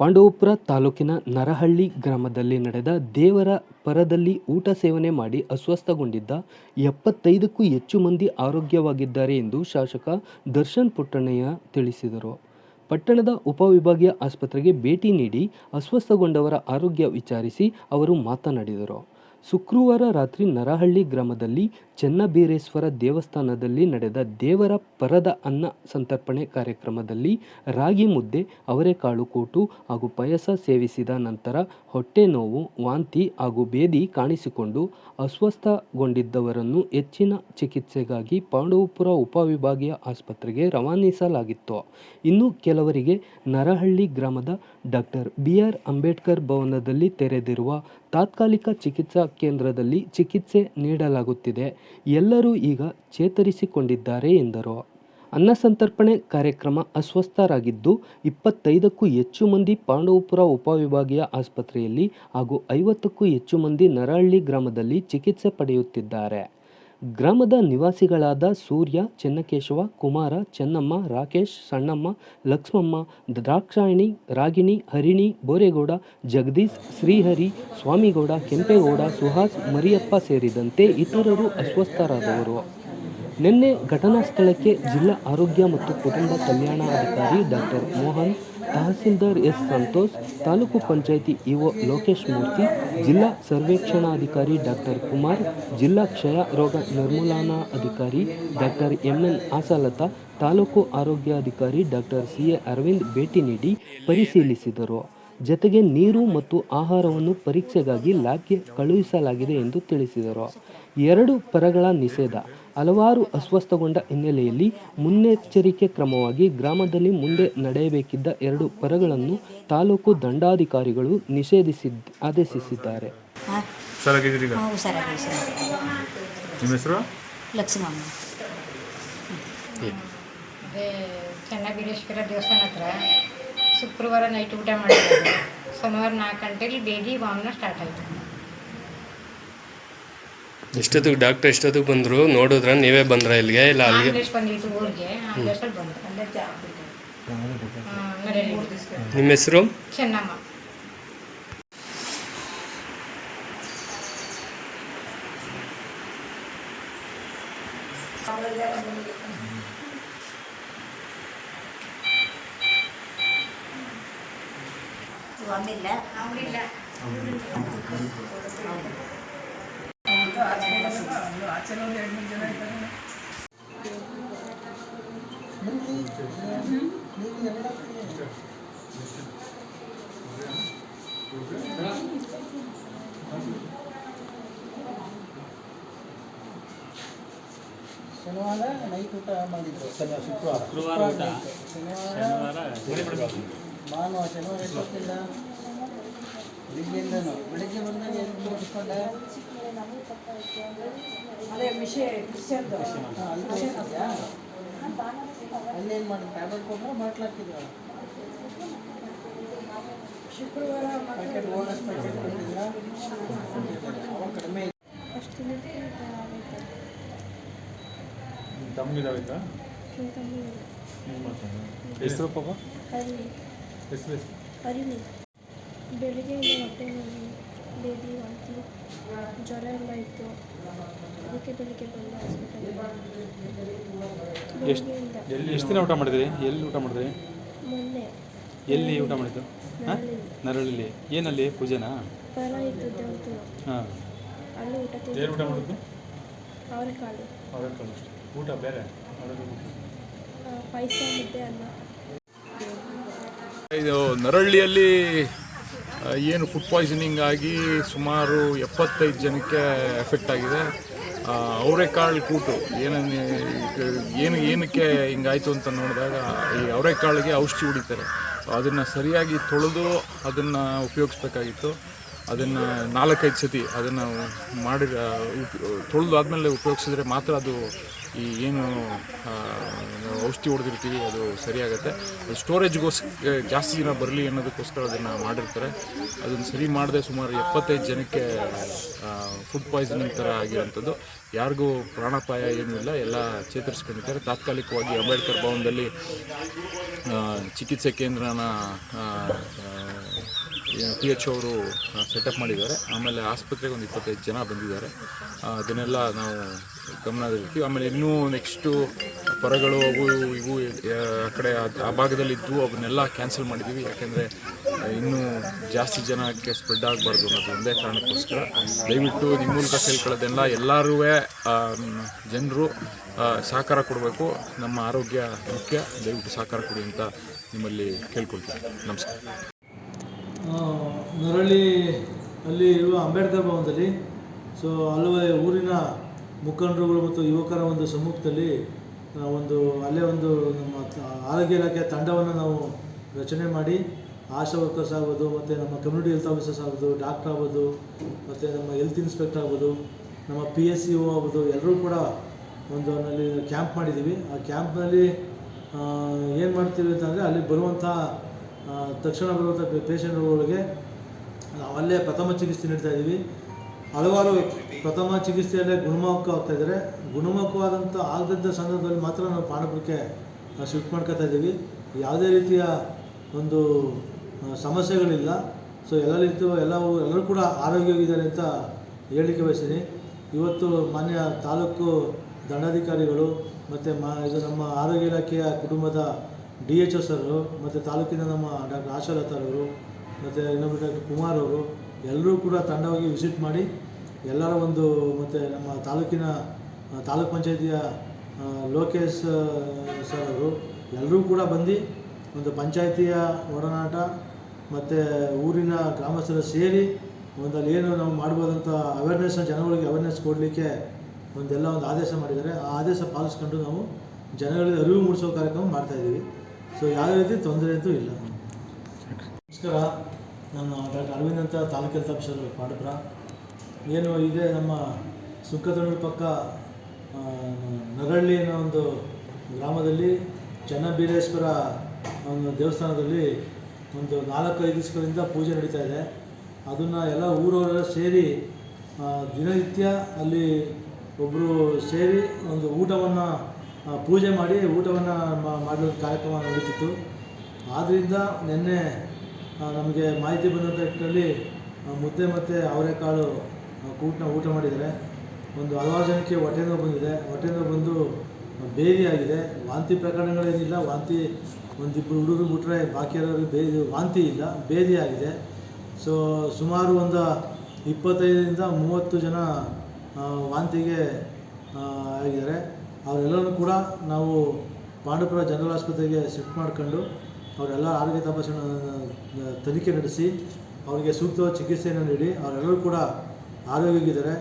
ಪಾಂಡವಪುರ ತಾಲೂಕಿನ ನರಹಳ್ಳಿ ಗ್ರಾಮದಲ್ಲಿ ನಡೆದ ದೇವರ ಪರದಲ್ಲಿ ಊಟ ಸೇವನೆ ಮಾಡಿ ಅಸ್ವಸ್ಥಗೊಂಡಿದ್ದ ಎಪ್ಪತ್ತೈದಕ್ಕೂ ಹೆಚ್ಚು ಮಂದಿ ಆರೋಗ್ಯವಾಗಿದ್ದಾರೆ ಎಂದು ಶಾಸಕ ದರ್ಶನ್ ಪುಟ್ಟಣ್ಣಯ್ಯ ತಿಳಿಸಿದರು. ಪಟ್ಟಣದ ಉಪವಿಭಾಗೀಯ ಆಸ್ಪತ್ರೆಗೆ ಭೇಟಿ ನೀಡಿ ಅಸ್ವಸ್ಥಗೊಂಡವರ ಆರೋಗ್ಯ ವಿಚಾರಿಸಿ ಅವರು ಮಾತನಾಡಿದರು. ಶುಕ್ರವಾರ ರಾತ್ರಿ ನರಹಳ್ಳಿ ಗ್ರಾಮದಲ್ಲಿ ಚೆನ್ನಬೀರೇಶ್ವರ ದೇವಸ್ಥಾನದಲ್ಲಿ ನಡೆದ ದೇವರ ಪರದ ಅನ್ನ ಸಂತರ್ಪಣೆ ಕಾರ್ಯಕ್ರಮದಲ್ಲಿ ರಾಗಿ ಮುದ್ದೆ ಅವರೆಕಾಳು ಕೋಟು ಹಾಗೂ ಪಾಯಸ ಸೇವಿಸಿದ ನಂತರ ಹೊಟ್ಟೆ ನೋವು, ವಾಂತಿ ಹಾಗೂ ಬೇದಿ ಕಾಣಿಸಿಕೊಂಡು ಅಸ್ವಸ್ಥಗೊಂಡಿದ್ದವರನ್ನು ಹೆಚ್ಚಿನ ಚಿಕಿತ್ಸೆಗಾಗಿ ಪಾಂಡವಪುರ ಉಪವಿಭಾಗೀಯ ಆಸ್ಪತ್ರೆಗೆ ರವಾನಿಸಲಾಗಿತ್ತು. ಇನ್ನು ಕೆಲವರಿಗೆ ನರಹಳ್ಳಿ ಗ್ರಾಮದ ಡಾಕ್ಟರ್ ಬಿ ಆರ್ ಅಂಬೇಡ್ಕರ್ ಭವನದಲ್ಲಿ ತೆರೆದಿರುವ ತಾತ್ಕಾಲಿಕ ಚಿಕಿತ್ಸಾ ಕೇಂದ್ರದಲ್ಲಿ ಚಿಕಿತ್ಸೆ ನೀಡಲಾಗುತ್ತಿದೆ. ಎಲ್ಲರೂ ಈಗ ಚೇತರಿಸಿಕೊಂಡಿದ್ದಾರೆ ಎಂದರು. ಅನ್ನ ಸಂತರ್ಪಣೆ ಕಾರ್ಯಕ್ರಮ ಅಸ್ವಸ್ಥರಾಗಿದ್ದು, ಇಪ್ಪತ್ತೈದಕ್ಕೂ ಹೆಚ್ಚು ಮಂದಿ ಪಾಂಡವಪುರ ಉಪವಿಭಾಗೀಯ ಆಸ್ಪತ್ರೆಯಲ್ಲಿ ಹಾಗೂ ಐವತ್ತಕ್ಕೂ ಹೆಚ್ಚು ಮಂದಿ ನರಹಳ್ಳಿ ಗ್ರಾಮದಲ್ಲಿ ಚಿಕಿತ್ಸೆ ಪಡೆಯುತ್ತಿದ್ದಾರೆ. ಗ್ರಾಮದ ನಿವಾಸಿಗಳಾದ ಸೂರ್ಯ, ಚೆನ್ನಕೇಶವ, ಕುಮಾರ, ಚೆನ್ನಮ್ಮ, ರಾಕೇಶ್, ಸಣ್ಣಮ್ಮ, ಲಕ್ಷ್ಮಮ್ಮ, ದ್ರಾಕ್ಷಾಯಣಿ, ರಾಗಿಣಿ, ಹರಿಣಿ, ಬೋರೇಗೌಡ, ಜಗದೀಶ್, ಶ್ರೀಹರಿ, ಸ್ವಾಮಿಗೌಡ, ಕೆಂಪೇಗೌಡ, ಸುಹಾಸ್, ಮರಿಯಪ್ಪ ಸೇರಿದಂತೆ ಇತರರು ಅಸ್ವಸ್ಥರಾದವರು. ನಿನ್ನೆ ಘಟನಾ ಸ್ಥಳಕ್ಕೆ ಜಿಲ್ಲಾ ಆರೋಗ್ಯ ಮತ್ತು ಕುಟುಂಬ ಕಲ್ಯಾಣಾಧಿಕಾರಿ doctor Mohan tahsildar S Santosh, taluk panchayat EO Lokesh Murthy, ಜಿಲ್ಲಾ ಸರ್ವೇಕ್ಷಣಾಧಿಕಾರಿ ಡಾಕ್ಟರ್ ಕುಮಾರ್, ಜಿಲ್ಲಾ ಕ್ಷಯ ರೋಗ ನಿರ್ಮೂಲನಾ ಅಧಿಕಾರಿ ಡಾಕ್ಟರ್ ಎಂಎನ್ ಆಸಲತಾ, ತಾಲೂಕು ಆರೋಗ್ಯಾಧಿಕಾರಿ ಡಾಕ್ಟರ್ ಸಿ ಎ ಅರವಿಂದ್ ಭೇಟಿ ನೀಡಿ ಪರಿಶೀಲಿಸಿದರು. ಜತೆಗೆ ನೀರು ಮತ್ತು ಆಹಾರವನ್ನು ಪರೀಕ್ಷೆಗಾಗಿ ಲ್ಯಾಬ್ಗೆ ಕಳುಹಿಸಲಾಗಿದೆ ಎಂದು ತಿಳಿಸಿದರು. ಎರಡು ಪರಗಳ ನಿಷೇಧ ಹಲವಾರು ಅಸ್ವಸ್ಥಗೊಂಡ ಹಿನ್ನೆಲೆಯಲ್ಲಿ ಮುನ್ನೆಚ್ಚರಿಕೆ ಕ್ರಮವಾಗಿ ಗ್ರಾಮದಲ್ಲಿ ಮುಂದೆ ನಡೆಯಬೇಕಿದ್ದ ಎರಡು ಪರಗಳನ್ನು ತಾಲೂಕು ದಂಡಾಧಿಕಾರಿಗಳು ನಿಷೇಧಿಸಿದ್ ಆದೇಶಿಸಿದ್ದಾರೆ. ಚೆನ್ನಾಗಿರೇಶ್ವರ ದೇವಸ್ಥಾನ ಹತ್ರ ಶುಕ್ರವಾರ ನೈಟ್ ಊಟ ಮಾಡಿದ್ದೆ ಶನಿವಾರ ನಾಲ್ಕು ಗಂಟೆಲಿ ಬೇದಿ ವಾಮನ ಸ್ಟಾರ್ಟ್ ಆಯಿತು. ಎಷ್ಟೊತ್ತಿಗೆ ಡಾಕ್ಟರ್ ಎಷ್ಟೊತ್ತಿಗೆ ಬಂದರು ನೋಡಿದ್ರೆ ನೀವೇ ಬಂದ್ರ ಇಲ್ಲಿಗೆ? ಇಲ್ಲ ಅಲ್ಲಿಗೆ? ಆಂಬುಲೆನ್ಸ್ ಬಂದಿತ್ತು ಊರಿಗೆ ಆಂಬುಲೆನ್ಸಲ್ಲಿ ನಿಮ್ಮ ಹೆಸರು? ಚೆನ್ನಮ್ಮ ಆಮೇಲೆ ಅವರಿಲ್ಲ ಶನಿವಾರ ನೈಟ್ ಊಟ ಮಾಡಿದ್ರು. ಶನಿವಾರ ಶುಕ್ರವಾರ. ಶನಿವಾರ. ಭಾನುವಾರ ಶನಿವಾರ ಎಷ್ಟೊತ್ತಿಂದ? ಬೆಳಿಗ್ಗೆಯಿಂದನು. ಬೆಳಿಗ್ಗೆ ಬಂದಾಗ ಏನು ಮುಗಿಸ್ಕೊಂಡೆ ಅದೇ ಮಿಷೆ ಮಿಷನ್ದು ಹಾಂ ಅಲ್ಲಿ ತೋರಿಸಿದ್ಯಾ ಅಲ್ಲೇನು ಮಾಡಿ ಟ್ಯಾಬ್ಲೆಟ್ ಕೊಟ್ಟರೆ ಬಾಟ್ಲಾಕಿದ್ರು ಶುಕ್ರವಾರ ಪ್ಯಾಕೆಟ್ ಓ ಎಸ್ ಪ್ಯಾಕೆಟ್ ಕೊಟ್ಟಿದ್ರ? ಅವಾಗ ಕಡಿಮೆ ತಮ್ಮಗಿದಾವಿಲ್ಲ ಹೆಸರು ಪಾಪ? ಹೆಸರು ಹೆಸರು? ಬೆಳಿಗ್ಗೆಯಿಂದ ಹೊಟ್ಟೆ ನೋವು ಬೇದಿ ವಾಂತಿ ಜ್ವರ ಎಲ್ಲ ಇತ್ತು. ಅದಕ್ಕೆ ಬೆಳಿಗ್ಗೆ ಬಂದು ಹಾಸ್ಪಿಟಲ್ ಬೆಳಿಗ್ಗೆಯಿಂದ. ಎಲ್ಲಿ ಎಷ್ಟು ದಿನ ಊಟ ಮಾಡಿದ್ರಿ? ಎಲ್ಲಿ ಊಟ ಮಾಡಿದ್ರಿ? ಮೊನ್ನೆ. ಎಲ್ಲಿ ಊಟ ಮಾಡಿದ್ದು? ಹಾಂ? ನರಳಲ್ಲಿ ಏನಲ್ಲಿ? ಪೂಜೆನಾ? ಪರ ಇತ್ತು ದೇವ್ರದ್ದು. ಹಾಂ. ಅಲ್ಲಿ ಊಟ ಏನು ಊಟ ಮಾಡಿದ್ದು? ಅವರೆಕಾಳು. ಅವರೆಕಾಳು ಅಷ್ಟೇ. ಊಟ ಬೇರೆ? ಪೈಸೆ ಮುದ್ದೆ ಅನ್ನ. ಇದು ನರಳ್ಳಿಯಲ್ಲಿ ಏನು ಫುಡ್ ಪಾಯ್ಸನಿಂಗ್ ಆಗಿ ಸುಮಾರು ಎಪ್ಪತ್ತೈದು ಜನಕ್ಕೆ ಎಫೆಕ್ಟ್ ಆಗಿದೆ. ಅವರೆಕಾಳು ಕೂಟು ಏನು ಏನು, ಏನಕ್ಕೆ ಹಿಂಗಾಯಿತು ಅಂತ ನೋಡಿದಾಗ, ಈ ಅವರೆಕಾಳಿಗೆ ಔಷಧಿ ಹೊಡಿತಾರೆ. ಅದನ್ನು ಸರಿಯಾಗಿ ತೊಳೆದು ಅದನ್ನು ಉಪಯೋಗಿಸ್ಬೇಕಾಗಿತ್ತು. ಅದನ್ನು ನಾಲ್ಕೈದು ಸತಿ ಅದನ್ನು ಮಾಡಿ ತೊಳೆದು ಆದಮೇಲೆ ಉಪಯೋಗಿಸಿದ್ರೆ ಮಾತ್ರ ಅದು ಈ ಏನು ಔಷಧಿ ಹೊಡೆದಿರ್ತೀವಿ, ಅದು ಸರಿಯಾಗುತ್ತೆ. ಅದು ಸ್ಟೋರೇಜ್ಗೋಸ್ಕರ ಜಾಸ್ತಿ ದಿನ ಬರಲಿ ಅನ್ನೋದಕ್ಕೋಸ್ಕರ ಅದನ್ನು ಮಾಡಿರ್ತಾರೆ. ಅದನ್ನು ಸರಿ ಮಾಡದೆ ಸುಮಾರು ಎಪ್ಪತ್ತೈದು ಜನಕ್ಕೆ ಫುಡ್ ಪಾಯ್ಸನಿಂಗ್ ಥರ ಆಗಿರೋಂಥದ್ದು ಯಾರಿಗೂ ಪ್ರಾಣಾಪಾಯ ಏನೂ ಇಲ್ಲ, ಎಲ್ಲ ಚೇತರಿಸ್ಕೊಂಡಿದ್ದಾರೆ. ತಾತ್ಕಾಲಿಕವಾಗಿ ಅಂಬೇಡ್ಕರ್ ಭವನದಲ್ಲಿ ಚಿಕಿತ್ಸೆ ಕೇಂದ್ರನ ಪಿ ಎಚ್ ಅವರು ಸೆಟಪ್ ಮಾಡಿದ್ದಾರೆ. ಆಮೇಲೆ ಆಸ್ಪತ್ರೆಗೆ ಒಂದು ಇಪ್ಪತ್ತೈದು ಜನ ಬಂದಿದ್ದಾರೆ. ಅದನ್ನೆಲ್ಲ ನಾವು ಗಮನದಲ್ಲಿರ್ತೀವಿ ಆಮೇಲೆ ಇನ್ನೂ ನೆಕ್ಸ್ಟು ಪರಗಳು ಅವು ಇವು ಆ, ಕಡೆ ಆ- ಭಾಗದಲ್ಲಿದ್ದು ಅವನ್ನೆಲ್ಲ ಕ್ಯಾನ್ಸಲ್ ಮಾಡಿದ್ದೀವಿ. ಯಾಕೆಂದರೆ ಇನ್ನೂ ಜಾಸ್ತಿ ಜನಕ್ಕೆ ಸ್ಪ್ರೆಡ್ ಆಗಬಾರ್ದು ಅನ್ನೋದು ಒಂದೇ ಕಾರಣಕ್ಕೋಸ್ಕರ. ದಯವಿಟ್ಟು ನಿಮ್ಮ ಮೂಲಕ ಕೇಳ್ಕೊಳ್ಳೋದೆಲ್ಲ ಎಲ್ಲರೂ ಜನರು ಸಹಕಾರ ಕೊಡಬೇಕು. ನಮ್ಮ ಆರೋಗ್ಯ ಮುಖ್ಯ. ದಯವಿಟ್ಟು ಸಹಕಾರ ಕೊಡಿ ಅಂತ ನಿಮ್ಮಲ್ಲಿ ಕೇಳ್ಕೊಳ್ತೀನಿ. ನಮಸ್ಕಾರ. ನರಳಿ ಅಲ್ಲಿ ಇರುವ ಅಂಬೇಡ್ಕರ್ ಭವನದಲ್ಲಿ ಸೊ ಅಲ್ಲವೇ ಊರಿನ ಮುಖಂಡರುಗಳು ಮತ್ತು ಯುವಕರ ಒಂದು ಸಮ್ಮುಖದಲ್ಲಿ ಒಂದು, ಅಲ್ಲೇ ಒಂದು ನಮ್ಮ ಆರೋಗ್ಯ ಇಲಾಖೆಯ ತಂಡವನ್ನು ನಾವು ರಚನೆ ಮಾಡಿ, ಆಶಾ ವರ್ಕರ್ಸ್ ಆಗ್ಬೋದು, ಮತ್ತು ನಮ್ಮ ಕಮ್ಯುನಿಟಿ ಹೆಲ್ತ್ ಆಫೀಸರ್ಸ್ ಆಗ್ಬೋದು ಡಾಕ್ಟರ್ ಆಗ್ಬೋದು, ಮತ್ತು ನಮ್ಮ ಹೆಲ್ತ್ ಇನ್ಸ್ಪೆಕ್ಟರ್ ಆಗ್ಬೋದು, ನಮ್ಮ ಪಿ ಎಸ್ ಸಿ ಒ ಆಗ್ಬೋದು, ಎಲ್ಲರೂ ಕೂಡ ಒಂದು ಅಲ್ಲಿ ಕ್ಯಾಂಪ್ ಮಾಡಿದ್ದೀವಿ. ಆ ಕ್ಯಾಂಪ್ನಲ್ಲಿ ಏನು ಮಾಡ್ತೀವಿ ಅಂತಂದರೆ ಅಲ್ಲಿ ಬರುವಂಥ ತಕ್ಷಣ ಬರುವಂಥ ಪೇಷಂಟ್ಗಳಿಗೆ ನಾವು ಅಲ್ಲೇ ಪ್ರಥಮ ಚಿಕಿತ್ಸೆ ನೀಡ್ತಾ ಇದ್ದೀವಿ. ಹಲವಾರು ಪ್ರಥಮ ಚಿಕಿತ್ಸೆಯಲ್ಲೇ ಗುಣಮುಖ ಆಗ್ತಾ ಇದ್ದಾರೆ. ಗುಣಮುಖವಾದಂಥ ಆಗದಿದ್ದ ಸಂದರ್ಭದಲ್ಲಿ ಮಾತ್ರ ನಾವು ಪಾಣಪುರಕ್ಕೆ ಶಿಫ್ಟ್ ಮಾಡ್ಕೊತಾ ಇದ್ದೀವಿ. ಯಾವುದೇ ರೀತಿಯ ಒಂದು ಸಮಸ್ಯೆಗಳಿಲ್ಲ. ಸೊ, ಎಲ್ಲ ರೀತಿಯ, ಎಲ್ಲವೂ, ಎಲ್ಲರೂ ಕೂಡ ಆರೋಗ್ಯವಾಗಿದ್ದಾರೆ ಅಂತ ಹೇಳಲಿಕ್ಕೆ ಬಯಸ್ತೀನಿ. ಇವತ್ತು ಮಾನ್ಯ ತಾಲೂಕು ದಂಡಾಧಿಕಾರಿಗಳು ಮತ್ತು ಮಾ ಇದು ನಮ್ಮ ಆರೋಗ್ಯ ಇಲಾಖೆಯ ಕುಟುಂಬದ ಡಿ ಎಚ್ ಒ ಸರ್ ಮತ್ತು ತಾಲೂಕಿನ ನಮ್ಮ ಡಾಕ್ಟರ್ ಆಶಾಲತಾರವರು ಮತ್ತು ಇನ್ನೊಬ್ಬರು ಡಾಕ್ಟರ್ ಕುಮಾರ್ ಅವರು ಎಲ್ಲರೂ ಕೂಡ ತಂಡವಾಗಿ ವಿಸಿಟ್ ಮಾಡಿ ಎಲ್ಲರ ಒಂದು ಮತ್ತು ನಮ್ಮ ತಾಲೂಕಿನ ತಾಲೂಕು ಪಂಚಾಯತಿಯ ಲೋಕೇಶ್ ಸರ್ ಅವರು ಎಲ್ಲರೂ ಕೂಡ ಬಂದು ಒಂದು ಪಂಚಾಯತಿಯ ಒಡನಾಟ, ಮತ್ತು ಊರಿನ ಗ್ರಾಮಸ್ಥರು ಸೇರಿ ಒಂದು ಏನು ನಾವು ಮಾಡ್ಬೋದಂತ ಅವೇರ್ನೆಸ್ನ ಜನಗಳಿಗೆ ಅವೇರ್ನೆಸ್ ಕೊಡಲಿಕ್ಕೆ ಒಂದೆಲ್ಲ ಒಂದು ಆದೇಶ ಮಾಡಿದ್ದಾರೆ. ಆ ಆದೇಶ ಪಾಲಿಸ್ಕೊಂಡು ನಾವು ಜನಗಳಿಗೆ ಅರಿವು ಮೂಡಿಸೋ ಕಾರ್ಯಕ್ರಮ ಮಾಡ್ತಾಯಿದ್ದೀವಿ ಸೊ ಯಾವುದೇ ರೀತಿ ತೊಂದರೆ ಅಂತೂ ಇಲ್ಲ. ನಮಸ್ಕಾರ. ನಾನು ಡಾಕ್ಟರ್ ಅರವಿಂದ್ ಅಂತ ತಾಲೂಕು ಹೆಲ್ತ್ ಏನು ಇದೆ ನಮ್ಮ ಸುಂಕದೊಣ್ಣೂರು ಪಕ್ಕ ನರಳ್ಳಿ ಅನ್ನೋ ಒಂದು ಗ್ರಾಮದಲ್ಲಿ ಚನ್ನಬೀರೇಶ್ವರ ಒಂದು ದೇವಸ್ಥಾನದಲ್ಲಿ ಒಂದು ನಾಲ್ಕೈದು ದಿವಸಗಳಿಂದ ಪೂಜೆ ನಡೀತಾ ಇದೆ. ಅದನ್ನು ಎಲ್ಲ ಊರವರೆಲ್ಲ ಸೇರಿ ದಿನನಿತ್ಯ ಅಲ್ಲಿ ಒಬ್ಬರು ಸೇರಿ ಒಂದು ಊಟವನ್ನು ಪೂಜೆ ಮಾಡಿ ಊಟವನ್ನು ಮಾಡಲು ಕಾರ್ಯಕ್ರಮ ನಡೀತಿತ್ತು. ಆದ್ದರಿಂದ ನಿನ್ನೆ ನಮಗೆ ಮಾಹಿತಿ ಬಂದಂಥ ನಿಟ್ಟಿನಲ್ಲಿ ಮುದ್ದೆ ಮತ್ತು ಅವರೆಕಾಳು ಕೂಟ್ನ ಊಟ ಮಾಡಿದ್ದಾರೆ. ಒಂದು ಹಲವಾರು ಜನಕ್ಕೆ ಹೊಟ್ಟೆ ನೋವು ಬಂದಿದೆ. ಹೊಟ್ಟೆ ನೋವು ಬಂದು ಬೇದಿ ಆಗಿದೆ. ವಾಂತಿ ಪ್ರಕರಣಗಳೇನಿಲ್ಲ. ವಾಂತಿ ಒಂದಿಬ್ಬರು ಹುಡುಗರು ಬಿಟ್ಟರೆ ಬಾಕಿ ಎಲ್ಲರಿಗೂ ಬೇದಿ ವಾಂತಿ ಇಲ್ಲ, ಬೇದಿ ಆಗಿದೆ. ಸೊ ಸುಮಾರು ಒಂದು ಇಪ್ಪತ್ತೈದರಿಂದ ಮೂವತ್ತು ಜನ ವಾಂತಿಗೆ ಆಗಿದ್ದಾರೆ. ಅವರೆಲ್ಲರೂ ಕೂಡ ನಾವು ಪಾಂಡವಪುರ ಜನರಲ್ ಆಸ್ಪತ್ರೆಗೆ ಶಿಫ್ಟ್ ಮಾಡ್ಕೊಂಡು ಅವರೆಲ್ಲ ಆರೋಗ್ಯ ತಪಾಸಣೆ ತನಿಖೆ ನಡೆಸಿ ಅವರಿಗೆ ಸೂಕ್ತವಾದ ಚಿಕಿತ್ಸೆಯನ್ನು ನೀಡಿ ಅವರೆಲ್ಲರೂ ಕೂಡ ಆರೋಗ್ಯವಾಗಿದ್ದಾರೆ.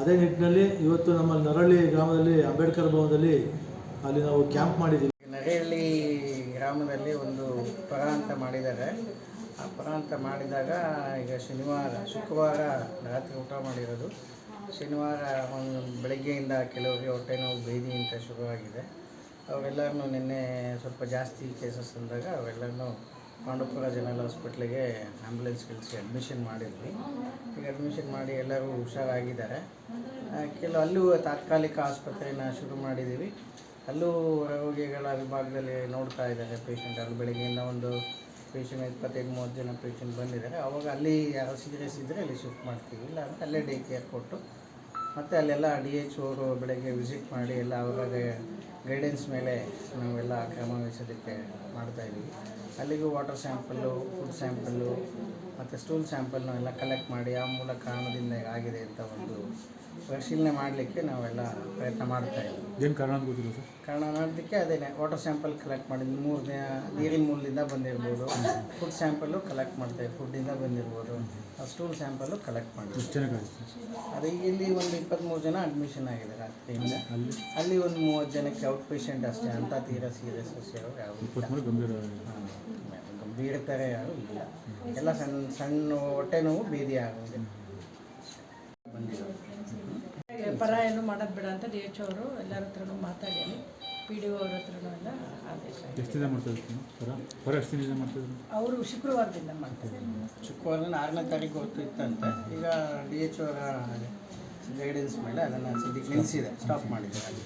ಅದೇ ನಿಟ್ಟಿನಲ್ಲಿ ಇವತ್ತು ನಮ್ಮ ನರಳ್ಳಿ ಗ್ರಾಮದಲ್ಲಿ ಅಂಬೇಡ್ಕರ್ ಭವನದಲ್ಲಿ ಅಲ್ಲಿ ನಾವು ಕ್ಯಾಂಪ್ ಮಾಡಿದ್ದೀವಿ. ನರಳ್ಳಿ ಗ್ರಾಮದಲ್ಲಿ ಒಂದು ಪರ ಮಾಡಿದ್ದಾರೆ. ಆ ಪರ ಮಾಡಿದಾಗ ಈಗ ಶನಿವಾರ, ಶುಕ್ರವಾರ ರಾತ್ರಿ ಊಟ ಮಾಡಿರೋದು. ಶನಿವಾರ ಒಂದು ಬೆಳಗ್ಗೆಯಿಂದ ಕೆಲವರಿಗೆ ಹೊಟ್ಟೆ ನೋವು, ಬೇದಿ ಅಂತ ಶುರುವಾಗಿದೆ. ಅವೆಲ್ಲರನ್ನು ನಿನ್ನೆ ಸ್ವಲ್ಪ ಜಾಸ್ತಿ ಕೇಸಸ್ ಅಂದಾಗ ಅವೆಲ್ಲರನ್ನು ಪಾಂಡುಪುರ ಜನರಲ್ ಹಾಸ್ಪಿಟ್ಲಿಗೆ ಆ್ಯಂಬುಲೆನ್ಸ್ ಕಳಿಸಿ ಅಡ್ಮಿಷನ್ ಮಾಡಿದ್ವಿ. ಈಗ ಅಡ್ಮಿಷನ್ ಮಾಡಿ ಎಲ್ಲರೂ ಹುಷಾರಾಗಿದ್ದಾರೆ. ಕೆಲವು ಅಲ್ಲೂ ತಾತ್ಕಾಲಿಕ ಆಸ್ಪತ್ರೆನ ಶುರು ಮಾಡಿದ್ದೀವಿ. ಅಲ್ಲೂ ರೋಗಿಗಳ ವಿಭಾಗದಲ್ಲಿ ನೋಡ್ತಾ ಇದ್ದಾರೆ ಪೇಷಂಟ್ ಅಲ್ಲಿ ಬೆಳಗ್ಗೆಯಿಂದ ಒಂದು ಪೇಷಂಟ್ ಇಪ್ಪತ್ತೈದು, ಮೂವತ್ತು ಜನ ಪೇಷಂಟ್ ಬಂದಿದ್ದಾರೆ. ಅವಾಗ ಅಲ್ಲಿ ಯಾರೋ ಸೀರಿಯಸ್ ಇದ್ದರೆ ಅಲ್ಲಿ ಶಿಫ್ಟ್ ಮಾಡ್ತೀವಿ. ಇಲ್ಲ ಅಂದರೆ ಅಲ್ಲೇ ಡೇ ಕೇರ್ ಕೊಟ್ಟು ಮತ್ತು ಅಲ್ಲೆಲ್ಲ ಡಿ ಎಚ್ ಅವರು ಬೆಳಗ್ಗೆ ವಿಸಿಟ್ ಮಾಡಿ ಎಲ್ಲ ಅವರ ಗೈಡೆನ್ಸ್ ಮೇಲೆ ನಾವೆಲ್ಲ ಕ್ರಮ ವಹಿಸೋದಕ್ಕೆ ಮಾಡ್ತಾಯಿದ್ದೀವಿ ಅಲ್ಲಿಗೂ ವಾಟರ್ ಸ್ಯಾಂಪಲ್ಲು ಫುಡ್ ಸ್ಯಾಂಪಲ್ಲು ಮತ್ತು ಸ್ಟೂಲ್ ಸ್ಯಾಂಪಲ್ನ ಎಲ್ಲ ಕಲೆಕ್ಟ್ ಮಾಡಿ ಆ ಮೂಲ ಕಾರಣದಿಂದ ಆಗಿದೆ ಅಂತ ಒಂದು ಪರಿಶೀಲನೆ ಮಾಡಲಿಕ್ಕೆ ನಾವೆಲ್ಲ ಪ್ರಯತ್ನ ಮಾಡ್ತಾಯಿದ್ದೀವಿ ಏನು ಕಾರಣ ಅಂತ ಗೊತ್ತಿಲ್ಲ ಸರ್? ಕಾರಣ ಮಾಡೋದಕ್ಕೆ ಅದೇನೆ ವಾಟರ್ ಸ್ಯಾಂಪಲ್ ಕಲೆಕ್ಟ್ ಮಾಡಿದ್ವಿ ಮೂರು ದಿನ ನೀರಿನ ಮೂಲದಿಂದ ಬಂದಿರ್ಬೋದು. ಫುಡ್ ಸ್ಯಾಂಪಲ್ಲು ಕಲೆಕ್ಟ್ ಮಾಡ್ತೇವೆ ಫುಡ್ಡಿಂದ ಬಂದಿರ್ಬೋದು. ಸ್ಟೂಲ್ ಸ್ಯಾಂಪಲ್ಲು ಕಲೆಕ್ಟ್ ಮಾಡಿದ್ವಿ. ಅದು ಈಗ ಇಲ್ಲಿ ಒಂದು ಇಪ್ಪತ್ತ್ಮೂರು ಜನ ಅಡ್ಮಿಷನ್ ಆಗಿದೆ ರಾತ್ರಿಯಿಂದ. ಅಲ್ಲಿ? ಒಂದು ಮೂವತ್ತು ಜನಕ್ಕೆ ಔಟ್ ಪೇಷಂಟ್ ಅಷ್ಟೇ ಅಂತ ತೀರಾ ಸೀರಿಯಸ್ ವಿಷಯ ಯಾರು ಥರ ಯಾರು ಇಲ್ಲ. ಎಲ್ಲ ಸಣ್ಣ ಸಣ್ಣ ಹೊಟ್ಟೆ ನೋವು ಬೀದಿ ಆಗೋದು ಬಂದಿರೋದು ಪರ ಏನು ಮಾಡೋದು ಬೇಡ ಅಂತ ಡಿ ಎಚ್ ಅವರು ಎಲ್ಲರ ಹತ್ರನೂ ಮಾತಾಡೀನಿ ಪಿ ಡಿ ಒ ಅವ್ರ ಹತ್ರನೂ ಎಲ್ಲ ಆದೇಶ. ಎಷ್ಟು ದಿನ ಮಾಡ್ತಾ ಇರ್ತೀನಿ ಪರ? ಪರ ಎಷ್ಟು ದಿನ ಮಾಡ್ತಾ ಅವರು ಶುಕ್ರವಾರದಿಂದ ಮಾಡ್ತಾರೆ ಶುಕ್ರವಾರ ಆರನೇ ತಾರೀಕು ಹೊತ್ತು ಇತ್ತಂತೆ ಈಗ ಡಿ ಎಚ್ ಅವರ ಗೈಡೆನ್ಸ್ ಮೇಲೆ ಅದನ್ನು ಸದ್ಯಕ್ಕೆ ನಿಲ್ಲಿಸಿದೆ ಸ್ಟಾಪ್ ಮಾಡಿದ್ದಾರೆ.